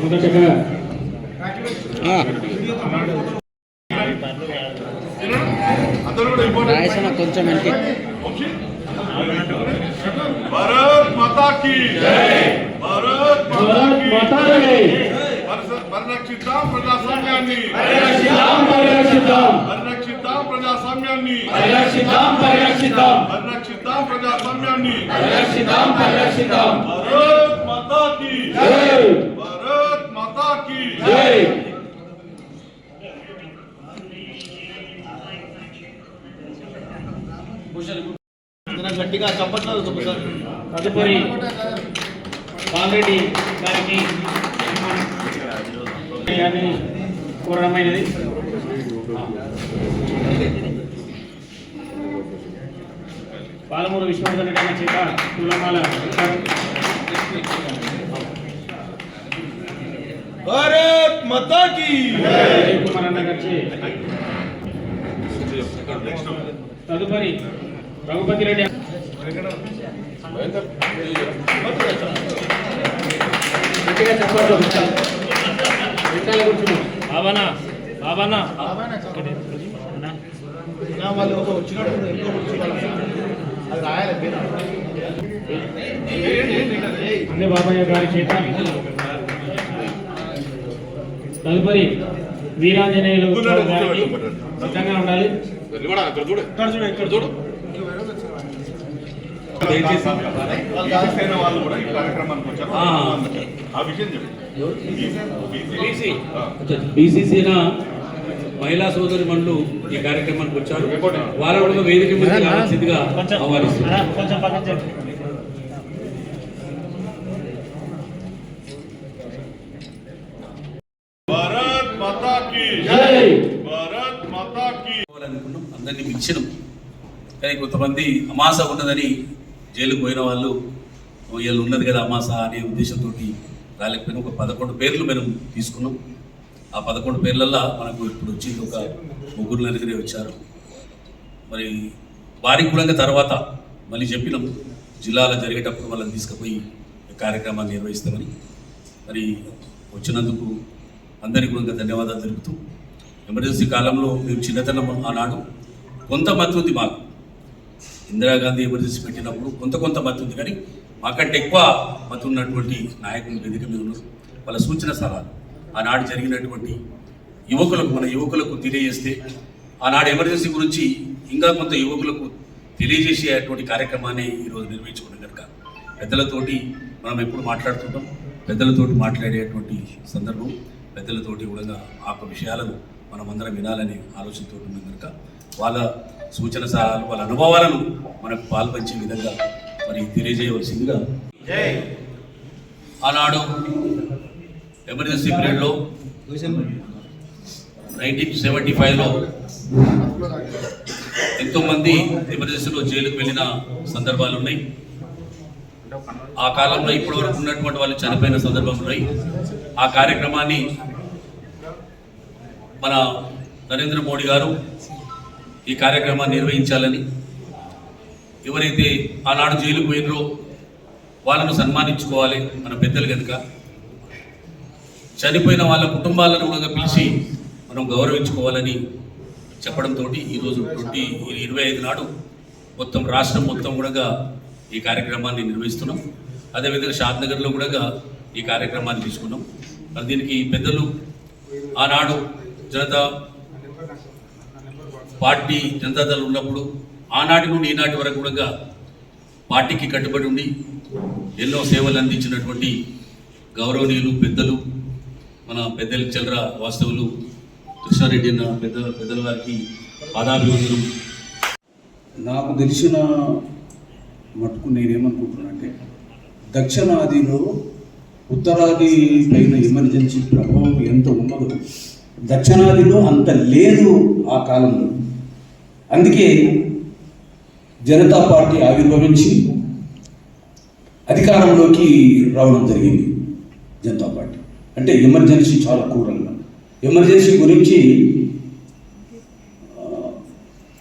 మొదటగా రాయసన కొంచెం వెనక్కి భారత్ మాతా కి భారత్ మాతా పరిరక్షిద్దాం ప్రజాస్వామ్యాన్ని పరిరక్షిద్దాం పరిరక్షిద్దాం పరిరక్షిద్దాం ప్రజాస్వామ్యాన్ని పరిరక్షిద్దాం పరిరక్షిద్దాం పరిరక్షిద్దాం ప్రజాస్వామ్యాన్ని పరిరక్షిద్దాం ప్రజాస్వామ్యాన్ని భారత్ మాతా की భారత్ మాతా की గట్టిగా చప్పట్లు తదుపరి బాలరెడ్డి గారికి అని పాలమూరు విశ్వనాథన్ రెడ్డి చేత పూలమాల. భారత్ మాతా కీ విజయ్ కుమార్ అన్న గారి తదుపరి రఘుపతి రెడ్డి. గట్టిగా చెప్పండి వెనకాల కూర్చున్నాం బాబానా బాబానా నా వాళ్ళు ఒక వచ్చినప్పుడు అన్ని బాబాయ్య గారి చేత తదుపరి వీరాంజనేయులు సిద్ధంగా ఉండాలి దయచేసి వాళ్ళు కూడా ఈ కార్యక్రమానికి వచ్చారు ఆ విషయం మహిళా సోదరి మనులు ఈ కార్యక్రమానికి వచ్చారు. వారు కూడా వేదిక మీద రావాల్సిందిగా ఆహ్వానిస్తున్నారు. అనుకున్నాం అందరినీ మించినాం. కానీ కొంతమంది అమాస ఉన్నదని జైలుకు పోయిన వాళ్ళు వీళ్ళు ఉన్నది కదా అమాస అనే ఉద్దేశంతో రాలేకపోయినా ఒక పదకొండు పేర్లు మనం తీసుకున్నాం. ఆ పదకొండు పేర్లల్లో మనకు ఇప్పుడు వచ్చింది ఒక ముగ్గురు నలుగురే వచ్చారు. మరి వారికి కూడా తర్వాత మళ్ళీ చెప్పినాం జిల్లాలో జరిగేటప్పుడు వాళ్ళని తీసుకుపోయి కార్యక్రమాలు కార్యక్రమాన్ని నిర్వహిస్తామని. మరి వచ్చినందుకు అందరికీ కూడా ధన్యవాదాలు తెలుపుతూ ఎమర్జెన్సీ కాలంలో మేము చిన్నతనం ఆనాడు కొంత మద్దతు ఉంది మాకు. ఇందిరాగాంధీ ఎమర్జెన్సీ పెట్టినప్పుడు కొంత కొంత మద్దతు ఉంది కానీ మాకంటే ఎక్కువ మద్దతు ఉన్నటువంటి నాయకులు వేదిక మీద ఉన్నారు. వాళ్ళ సూచన సలహాలు. ఆనాడు జరిగినటువంటి యువకులకు మన యువకులకు తెలియజేస్తే ఆనాడు ఎమర్జెన్సీ గురించి ఇంకా కొంత యువకులకు తెలియజేసేటువంటి కార్యక్రమాన్ని ఈరోజు నిర్వహించుకున్నాం కనుక పెద్దలతోటి మనం ఎప్పుడు మాట్లాడుతుంటాం. పెద్దలతోటి మాట్లాడేటువంటి సందర్భం పెద్దలతోటి కూడా ఆ విషయాలను మనం అందరం వినాలనే ఆలోచనతో ఉన్నాం కనుక వాళ్ళ సూచన సలహాలు వాళ్ళ అనుభవాలను మనకు పాల్పంచే విధంగా మరి తెలియజేయవలసిందిగా ఆనాడు ఎమర్జెన్సీ పీరియడ్లో నైన్టీన్ సెవెంటీ ఫైవ్లో ఎంతోమంది ఎమర్జెన్సీలో జైలుకు వెళ్ళిన సందర్భాలు ఉన్నాయి. ఆ కాలంలో ఇప్పటి వరకు ఉన్నటువంటి వాళ్ళు చనిపోయిన సందర్భం ఉన్నాయి. ఆ కార్యక్రమాన్ని మన నరేంద్ర మోడీ గారు ఈ కార్యక్రమాన్ని నిర్వహించాలని ఎవరైతే ఆనాడు జైలుకు పోయినరో వాళ్ళను సన్మానించుకోవాలి మన పెద్దలు కనుక చనిపోయిన వాళ్ళ కుటుంబాలను కూడా పిలిచి మనం గౌరవించుకోవాలని చెప్పడంతో ఈరోజు ట్వంటీ ఇరవై ఐదు నాడు మొత్తం రాష్ట్రం మొత్తం కూడా ఈ కార్యక్రమాన్ని నిర్వహిస్తున్నాం. అదేవిధంగా షాద్నగర్లో కూడా ఈ కార్యక్రమాన్ని తీసుకున్నాం. మరి దీనికి పెద్దలు ఆనాడు జనతా పార్టీ జనతాదళ్ ఉన్నప్పుడు ఆనాటి నుండి ఈనాటి వరకు కూడా పార్టీకి కట్టుబడి ఉండి ఎన్నో సేవలు అందించినటువంటి గౌరవనీయులు పెద్దలు మన పెద్దల చల్ర వాస్తవులు కృష్ణారెడ్డి అన్న పెద్ద పెద్దల వారికి పాదాభివందనం. నాకు తెలిసిన మటుకు నేనేమనుకుంటున్నానంటే దక్షిణాదిలో ఉత్తరాది పైన ఎమర్జెన్సీ ప్రభావం ఎంత ఉన్నదో దక్షిణాదిలో అంత లేదు ఆ కాలంలో. అందుకే జనతా పార్టీ ఆవిర్భవించి అధికారంలోకి రావడం జరిగింది జనతా పార్టీ. అంటే ఎమర్జెన్సీ చాలా క్రూరంగా. ఎమర్జెన్సీ గురించి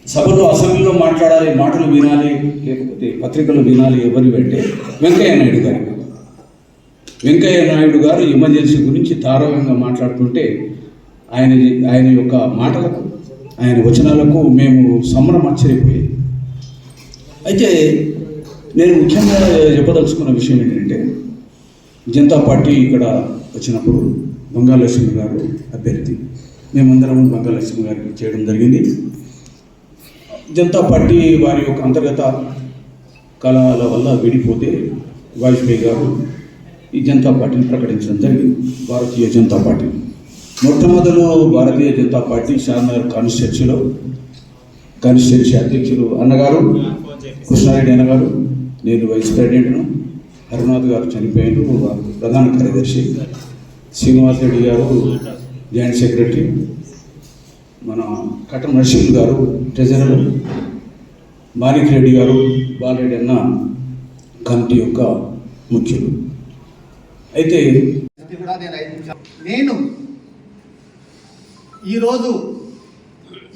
సభలో అసెంబ్లీలో మాట్లాడాలి మాటలు వినాలి లేకపోతే పత్రికలు వినాలి ఎవరు అంటే వెంకయ్య నాయుడు గారు. వెంకయ్య నాయుడు గారు ఎమర్జెన్సీ గురించి తారకంగా మాట్లాడుతుంటే ఆయన ఆయన యొక్క మాటలకు ఆయన వచనాలకు మేము సంబరం ఆశ్చర్యపోయేది అయితే నేను ముఖ్యంగా చెప్పదలుచుకున్న విషయం ఏంటంటే జనతా పార్టీ ఇక్కడ వచ్చినప్పుడు బంగాలక్ష్మి గారు అభ్యర్థి. మేమందరం బంగాలక్ష్మి గారికి చేయడం జరిగింది. జనతా పార్టీ వారి యొక్క అంతర్గత కళల వల్ల విడిపోతే వాజ్పేయి గారు ఈ జనతా పార్టీని ప్రకటించడం జరిగింది. భారతీయ జనతా పార్టీ. మొట్టమొదలు భారతీయ జనతా పార్టీ షార్నగర్ కాన్స్టిట్యూన్సీలో కాన్స్టిట్యూన్సీ అధ్యక్షులు అన్నగారు కృష్ణారెడ్డి అన్నగారు నేను వైస్ ప్రెసిడెంట్ను. అరుణాథ్ గారు చనిపోయారు ప్రధాన కార్యదర్శి శ్రీనివాస్ రెడ్డి గారు జాయింట్ సెక్రటరీ మన కటం నరసింహ్ గారు ట్రెజరర్ మాణిక్ రెడ్డి గారు బాలరెడ్డి అన్న కమిటీ యొక్క ముఖ్యులు. అయితే నేను నేను ఈరోజు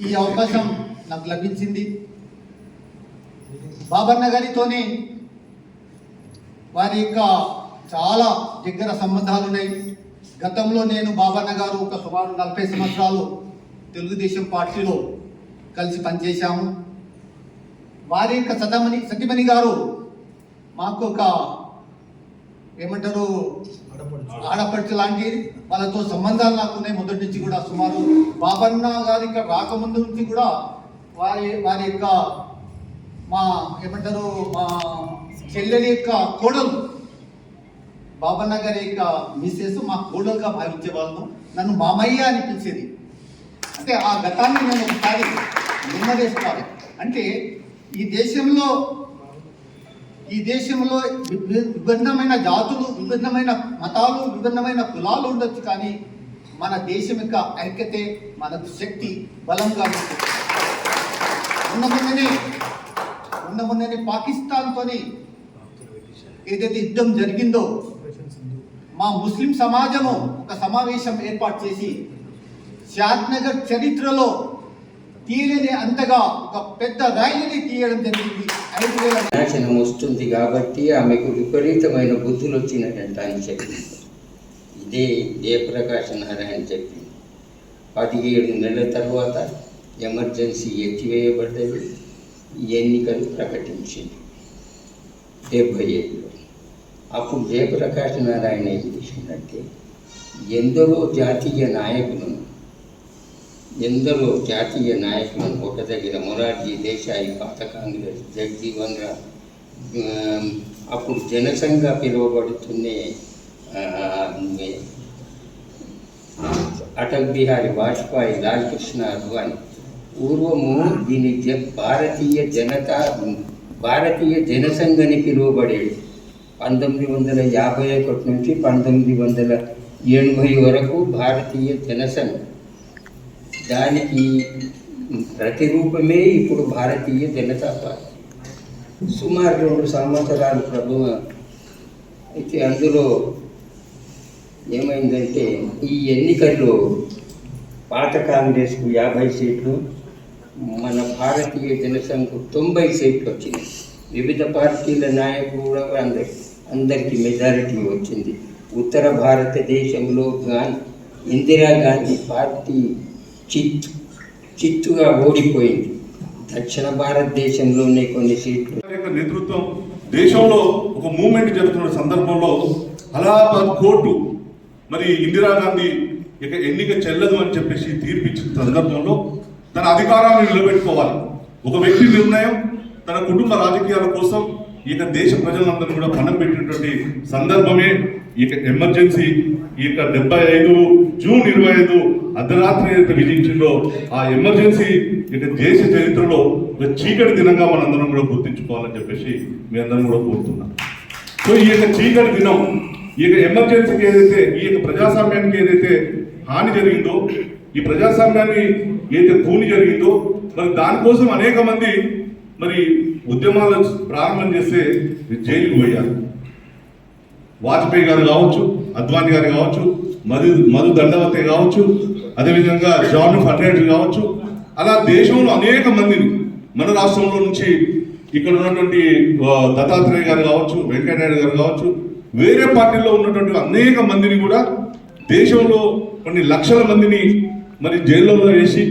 ఈ అవకాశం నాకు లభించింది. బాబన్న గారితోనే వారి యొక్క చాలా దగ్గర సంబంధాలు ఉన్నాయి. గతంలో నేను బాబన్న గారు ఒక సుమారు నలభై సంవత్సరాలు తెలుగుదేశం పార్టీలో కలిసి పనిచేశాము. వారి యొక్క సతమణి సతీమణి గారు మాకు ఒక ఏమంటారు ఆడపడుచు లాంటి వాళ్ళతో సంబంధాలు నాకు ఉన్నాయి. మొదటి నుంచి కూడా సుమారు బాబన్న గారి రాకముందు నుంచి కూడా వారి వారి యొక్క మా ఏమంటారు మా చెల్లెలి యొక్క కోడలు. బాబన్న గారి యొక్క మిస్సెస్ మా కోడలుగా భావించే వాళ్ళను నన్ను మామయ్య అని పిలిచేది. అంటే ఆ గతాన్ని నేను ఒకసారి నిమ్మదేసుకోవాలి అంటే ఈ దేశంలో ఈ దేశంలో విభిన్నమైన జాతులు విభిన్నమైన మతాలు విభిన్నమైన కులాలు ఉండొచ్చు కానీ మన దేశం యొక్క ఐక్యతే మనకు శక్తి బలంగా ఉంటుంది. ఉన్న మొన్ననే ఉన్న మొన్ననే పాకిస్తాన్తోని ఏదైతే యుద్ధం జరిగిందో మా ముస్లిం సమాజము ఒక సమావేశం ఏర్పాటు చేసి షాద్నగర్ చరిత్రలో తీయలేని అంతగా ఒక పెద్ద ర్యాలీని తీయడం జరిగింది. ఐదు వేల నాశనం వస్తుంది కాబట్టి ఆమెకు విపరీతమైన బుద్ధులు వచ్చినట్టు ఆయన చెప్పింది. ఇదే జయప్రకాశ్ నారాయణ చెప్పింది. పదిహేడు నెలల తర్వాత ఎమర్జెన్సీ ఎత్తివేయబడ్డది. ఎన్నికలు ప్రకటించింది. డెబ్బై ఏడులో. అప్పుడు జయప్రకాష్ నారాయణ ఏం చేసిందంటే ఎందరో జాతీయ నాయకులను ఎందరో జాతీయ నాయకులను ఒక దగ్గర మొరార్జీ దేశాయి పాత కాంగ్రెస్ జగజీవన్ రామ్ అప్పుడు జనసంఘ పిలువబడుతున్నే అటల్ బిహారీ వాజ్పేయి లాలకృష్ణ అద్వాని. పూర్వము దీని భారతీయ జనతా భారతీయ జనసంఘని పిలువబడేది. పంతొమ్మిది వందల యాభై ఒకటి నుంచి పంతొమ్మిది వందల ఎనభై వరకు భారతీయ జనసంఘ్ దానికి ప్రతిరూపమే ఇప్పుడు భారతీయ జనతా పార్టీ. సుమారు రెండు సంవత్సరాలు ప్రభు అయితే అందులో ఏమైందంటే ఈ ఎన్నికల్లో పాత కాంగ్రెస్కు యాభై సీట్లు మన భారతీయ జనసంఘకు తొంభై సీట్లు వచ్చినాయి. వివిధ పార్టీల నాయకులు కూడా అందరికీ అందరికీ మెజారిటీ వచ్చింది. ఉత్తర భారతదేశంలో గాంధీ ఇందిరాగాంధీ పార్టీ చిత్తు చిత్తుగా ఓడిపోయింది. దక్షిణ భారతదేశంలోనే కొన్ని సీట్లు. నేతృత్వం దేశంలో ఒక మూవ్మెంట్ జరుగుతున్న సందర్భంలో అలహాబాద్ కోర్టు మరి ఇందిరాగాంధీ ఇక ఎన్నిక చెల్లదు అని చెప్పేసి తీర్పిచ్చిన సందర్భంలో తన అధికారాన్ని నిలబెట్టుకోవాలి. ఒక వ్యక్తి నిర్ణయం తన కుటుంబ రాజకీయాల కోసం ఇక దేశ ప్రజలందరూ కూడా పణం పెట్టినటువంటి సందర్భమే ఇక ఎమర్జెన్సీ ఈ యొక్క డెబ్బై ఐదు జూన్ ఇరవై ఐదు అర్ధరాత్రి ఏదైతే విధించిందో ఆ ఎమర్జెన్సీ ఇక దేశ చరిత్రలో ఒక చీకటి దినంగా మనందరం కూడా గుర్తించుకోవాలని చెప్పేసి మీ అందరం కూడా కోరుతున్నాం. సో ఈ యొక్క చీకటి దినం ఈ యొక్క ఎమర్జెన్సీకి ఏదైతే ఈ యొక్క ప్రజాస్వామ్యానికి ఏదైతే హాని జరిగిందో ఈ ప్రజాస్వామ్యాన్ని ఏదైతే కూని జరిగిందో మరి దానికోసం అనేక మంది మరి ఉద్యమాలు ప్రారంభం చేస్తే జైలుకు పోయారు. వాజ్పేయి గారు కావచ్చు అద్వానీ గారు కావచ్చు మధు మధు దండవతి కావచ్చు అదేవిధంగా జాన్ ఫర్నేట్ కావచ్చు అలా దేశంలో అనేక మందిని మన రాష్ట్రంలో నుంచి ఇక్కడ ఉన్నటువంటి దత్తాత్రేయ గారు కావచ్చు వెంకయ్యనాయుడు గారు కావచ్చు వేరే పార్టీల్లో ఉన్నటువంటి అనేక మందిని కూడా దేశంలో కొన్ని లక్షల మందిని మరి జైల్లో వేసి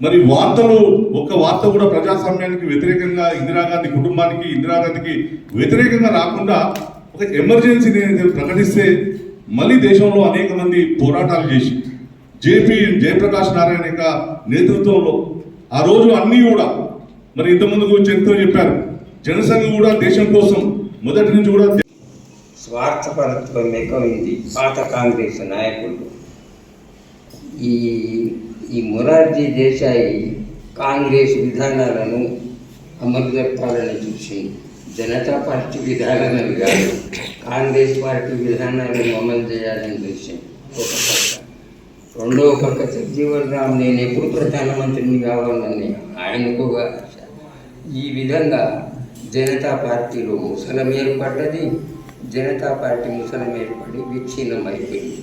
మరి వార్తలు ఒక్క వార్త కూడా ప్రజాస్వామ్యానికి వ్యతిరేకంగా ఇందిరాగాంధీ కుటుంబానికి ఇందిరాగాంధీకి వ్యతిరేకంగా రాకుండా ఒక ఎమర్జెన్సీని అనేది ప్రకటిస్తే మళ్ళీ దేశంలో అనేక మంది పోరాటాలు చేసి జేపీ జయప్రకాష్ నారాయణ యొక్క నేతృత్వంలో ఆ రోజు అన్నీ కూడా మరి ఇంతకుముందు చరిత్ర చెప్పారు. జనసంఘ కూడా దేశం కోసం మొదటి నుంచి కూడా స్వార్థపరత్వం ఎక్కువైంది పాత కాంగ్రెస్ నాయకులు. ఈ ఈ మొరార్జీ దేశాయి కాంగ్రెస్ విధానాలను అమలు జరపాలని చూసి జనతా పార్టీ విధానాలను కాదు కాంగ్రెస్ పార్టీ విధానాలను అమలు చేయాలని చూసి ఒక పక్క. రెండవ పక్క సజీవన్ రామ్ నేను ఎప్పుడు ప్రధానమంత్రిని కావాలని ఆయనకు ఈ విధంగా జనతా పార్టీలో ముసలం ఏర్పడ్డది జనతా పార్టీ ముసలం ఏర్పడి విచ్ఛిన్నం అయిపోయింది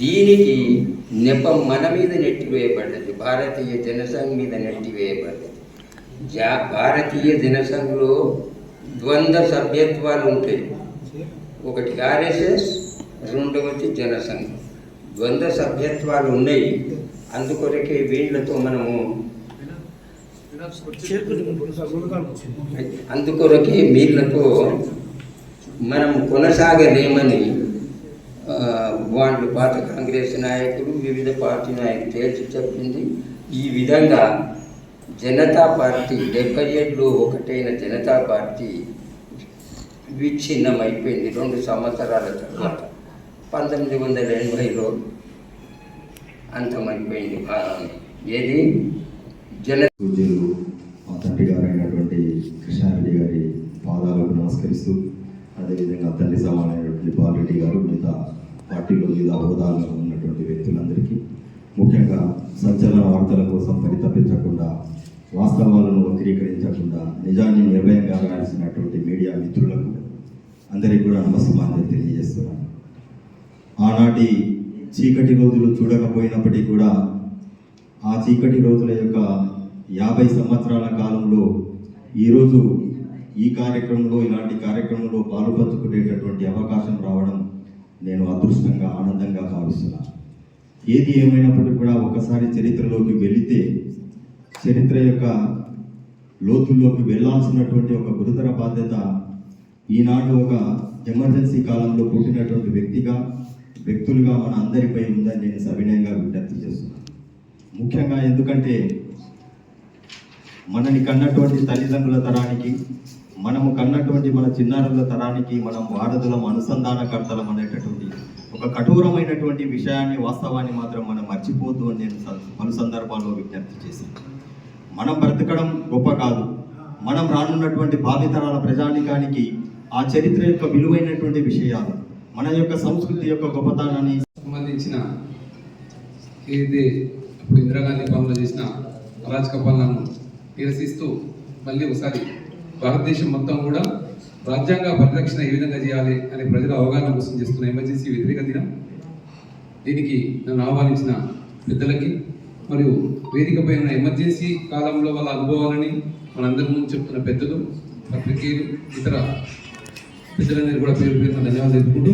దీనికి నెపం మన మీద నెట్టివేయబడ్డది భారతీయ జనసంఘ్ మీద నెట్టివేయబడ్డది. జా భారతీయ జనసంఘ్లో ద్వంద్వ సభ్యత్వాలు ఉంటాయి. ఒకటి ఆర్ఎస్ఎస్ రెండవది జనసంఘం. ద్వంద్వ సభ్యత్వాలు ఉన్నాయి. అందుకొరకే వీళ్ళతో మనము అందుకొరకే వీళ్ళతో మనం కొనసాగలేమని వాళ్ళు పాత కాంగ్రెస్ నాయకులు వివిధ పార్టీ నాయకులు తేల్చి చెప్పింది. ఈ విధంగా జనతా పార్టీ డెబ్బై ఏడులో ఒకటైన జనతా పార్టీ విచ్ఛిన్నం అయిపోయింది రెండు సంవత్సరాల తర్వాత. పంతొమ్మిది వందల ఎనభైలో అంతమైపోయింది ఏది? జన మా తండ్రి గారైనటువంటి అయినటువంటి కృష్ణారెడ్డి గారి పాదాలకు నమస్కరిస్తూ అదేవిధంగా తండ్రి సమానమైనటువంటి బాలరెడ్డి గారు మిగతా పార్టీలో మీద హోదాల్లో ఉన్నటువంటి వ్యక్తులందరికీ ముఖ్యంగా సంచలన వార్తల కోసం పరితపించకుండా వాస్తవాలను వక్రీకరించకుండా నిజాన్ని నిర్భయంగా రాయాల్సినటువంటి మీడియా మిత్రులకు అందరికీ కూడా నమస్కారాలు తెలియజేస్తున్నాను. ఆనాటి చీకటి రోజులు చూడకపోయినప్పటికీ కూడా ఆ చీకటి రోజుల యొక్క యాభై సంవత్సరాల కాలంలో ఈరోజు ఈ కార్యక్రమంలో ఇలాంటి కార్యక్రమంలో పాలుపంచుకునేటటువంటి అవకాశం రావడం నేను అదృష్టంగా ఆనందంగా భావిస్తున్నాను ఏది ఏమైనప్పటికీ కూడా ఒకసారి చరిత్రలోకి వెళితే చరిత్ర యొక్క లోతుల్లోకి వెళ్ళాల్సినటువంటి ఒక గురుతర బాధ్యత ఈనాడు ఒక ఎమర్జెన్సీ కాలంలో పుట్టినటువంటి వ్యక్తిగా వ్యక్తులుగా మన అందరిపై ఉందని నేను సవినయంగా విజ్ఞప్తి చేస్తున్నాను ముఖ్యంగా ఎందుకంటే మనని కన్నటువంటి తల్లిదండ్రుల తరానికి మనము కన్నటువంటి మన చిన్నారుల తరానికి మనం వారధులం అనుసంధానకర్తలం అనేటటువంటి ఒక కఠోరమైనటువంటి విషయాన్ని వాస్తవాన్ని మాత్రం మనం మర్చిపోద్దు అని నేను పలు సందర్భాల్లో విజ్ఞప్తి చేశాను. మనం బ్రతకడం గొప్ప కాదు. మనం రానున్నటువంటి భావితరాల ప్రజానికానికి ఆ చరిత్ర యొక్క విలువైనటువంటి విషయాలు మన యొక్క సంస్కృతి యొక్క గొప్పతనాన్ని సంబంధించిన ఏదైతే ఇప్పుడు ఇందిరాగాంధీ పాలన చేసిన అరాచక పాలనను నిరసిస్తూ మళ్ళీ ఒకసారి భారతదేశం మొత్తం కూడా రాజ్యాంగ పరిరక్షణ ఏ విధంగా చేయాలి అనే ప్రజల అవగాహన కోసం చేస్తున్న ఎమర్జెన్సీ వ్యతిరేక దినం. దీనికి నన్ను ఆహ్వానించిన పెద్దలకి మరియు వేదికపై ఉన్న ఎమర్జెన్సీ కాలంలో వాళ్ళ అనుభవాలని మనందరి ముందు చెప్తున్న పెద్దలు పత్రికేయులు ఇతర పెద్దలందరూ కూడా పేరు పేరున ధన్యవాదాలు తెలుపుకుంటూ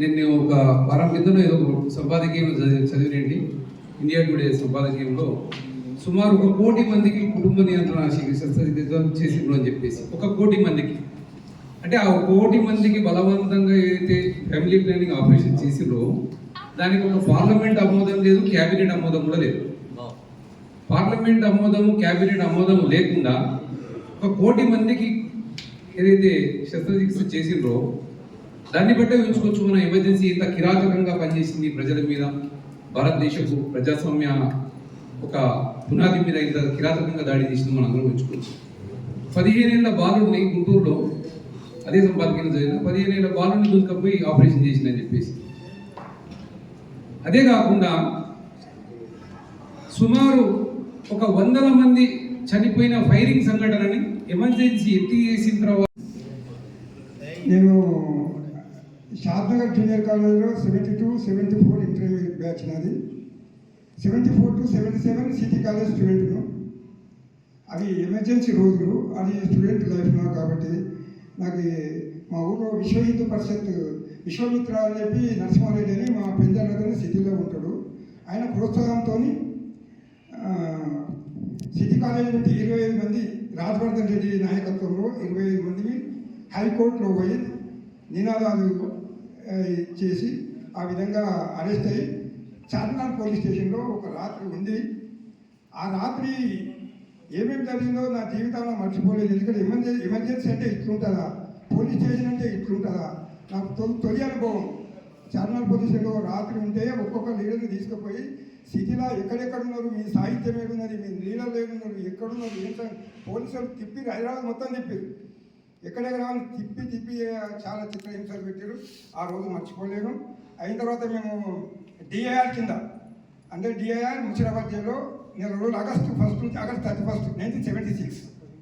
నేను ఒక వారం కిందనే ఏదో సంపాదకీయంలో చదివి చదివినండి. ఇండియా టుడే సంపాదకీయంలో సుమారు ఒక కోటి మందికి కుటుంబ నియంత్రణ శస్త్రచికిత్స చేసిండ్రు అని చెప్పేసి. ఒక కోటి మందికి. అంటే ఆ కోటి మందికి బలవంతంగా ఏదైతే ఫ్యామిలీ ప్లానింగ్ ఆపరేషన్ చేసిండ్రో దానికి ఒక పార్లమెంట్ ఆమోదం లేదు క్యాబినెట్ ఆమోదం కూడా లేదు. పార్లమెంట్ ఆమోదము క్యాబినెట్ ఆమోదం లేకుండా ఒక కోటి మందికి ఏదైతే శస్త్రచికిత్స చేసిండ్రో దాన్ని బట్టే ఉంచుకోవచ్చు మన ఎమర్జెన్సీ ఇంత కిరాతకంగా పనిచేసింది ప్రజల మీద భారతదేశపు ప్రజాస్వామ్య ఒక పునాది మీద ఇంత కిరాతకంగా దాడి చేసింది మనం అందరం ఊహించుకోవచ్చు పదిహేనేళ్ళ బాలుడిని గుంటూరులో అదే సంపాదకీయం జరిగిన పదిహేను ఏళ్ళ బాలుని దూసుకపోయి ఆపరేషన్ చేసిందని చెప్పేసి. అదే కాకుండా సుమారు ఒక వందల మంది చనిపోయిన ఫైరింగ్ సంఘటనని ఎమర్జెన్సీ ఎత్తి చేసిన తర్వాత నేను షాద్నగర్ జూనియర్ కాలేజీలో seventy two seventy four intermediate batch నాది. Seventy four to seventy seven city college స్టూడెంట్ను అవి ఎమర్జెన్సీ రోజులు. అది స్టూడెంట్ లైఫ్లో కాబట్టి నాకు మా ఊళ్ళో విశ్వ హిందూ పరిషత్ విశ్వమిత్ర అని చెప్పి నరసింహారెడ్డి అని మా పెంజానగర్ సిటీలో ఉంటాడు. ఆయన ప్రోత్సాహంతో సిటీ కాలేజ్ నుండి ఇరవై ఐదు మంది రాజవర్ధన్ రెడ్డి నాయకత్వంలో ఇరవై ఐదు మందిని హైకోర్టులో పోయి నినాదాలు చేసి ఆ విధంగా అరెస్ట్ అయ్యి చార్మినార్ పోలీస్ స్టేషన్లో ఒక రాత్రి ఉంది ఆ రాత్రి ఏమేమి జరిగిందో నా జీవితంలో మర్చిపోలేదు. ఎందుకంటే ఎమర్జెన్సీ ఎమర్జెన్సీ అంటే ఇట్లుంటుందా? పోలీస్ స్టేషన్ అంటే ఇట్లుంటుందా? నాకు తొలి తొలి అనుభవం. చార్మినార్ పోలీస్ స్టేషన్లో రాత్రి ఉంటే ఒక్కొక్క లీడర్ని తీసుకుపోయి సిటీలో ఎక్కడెక్కడ ఉన్నారు? మీ సాహిత్యం ఏమున్నది? మీ లీడర్లు ఏమున్నారు ఎక్కడున్నారు? ఏం పోలీసులు తిప్పి హైదరాబాద్ మొత్తం తిప్పారు. ఎక్కడెక్కడ తిప్పి తిప్పి చాలా చిత్రహింసలు పెట్టారు. ఆ రోజు మర్చిపోలేను. అయిన తర్వాత మేము డిఐఆర్ కింద. అంటే డిఐఆర్ ముషిరాబాద్ జైల్లో నేను రోజులు ఆగస్టు ఫస్ట్ నుంచి August thirty first nineteen seventy six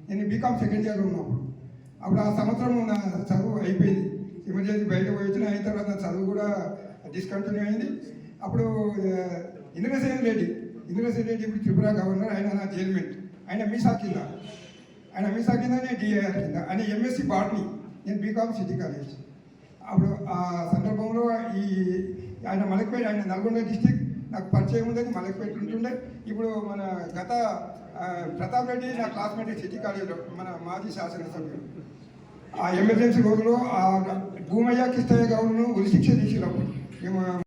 నేను బీకామ్ సెకండ్ ఇయర్లో ఉన్నప్పుడు. అప్పుడు ఆ సంవత్సరం నా చదువు అయిపోయింది. ఎమర్జెన్సీ బయట పోయి వచ్చిన అయిన తర్వాత నా చదువు కూడా డిస్కంటిన్యూ అయింది. అప్పుడు ఇంద్రసేన్ రెడ్డి ఇంద్రసేన్ రెడ్డి ఇప్పుడు త్రిపుర గవర్నర్ ఆయన నా జైల్మెంట్ ఆయన మీసా కింద. ఆయన మీసా కింద నేను డిఐఆర్ కింద. ఆయన ఎంఎస్సి బాటనీ నేను బీకామ్ సిటీ కాలేజ్ అప్పుడు ఆ సందర్భంలో ఈ ఆయన మలక్పేట ఆయన నల్గొండ డిస్టిక్ నాకు పరిచయం ఉందని మలక్పేట ఉంటుండే. ఇప్పుడు మన గత ప్రతాప్ రెడ్డి నా క్లాస్మేట్ సిటీ కాలేజీలో మన మాజీ శాసనసభ్యుడు. ఆ ఎమర్జెన్సీ రోజులో ఆ భూమయ్య కిస్తయ్య గౌడ్ను ఉరిశిక్ష తీసుకున్నప్పుడు మేము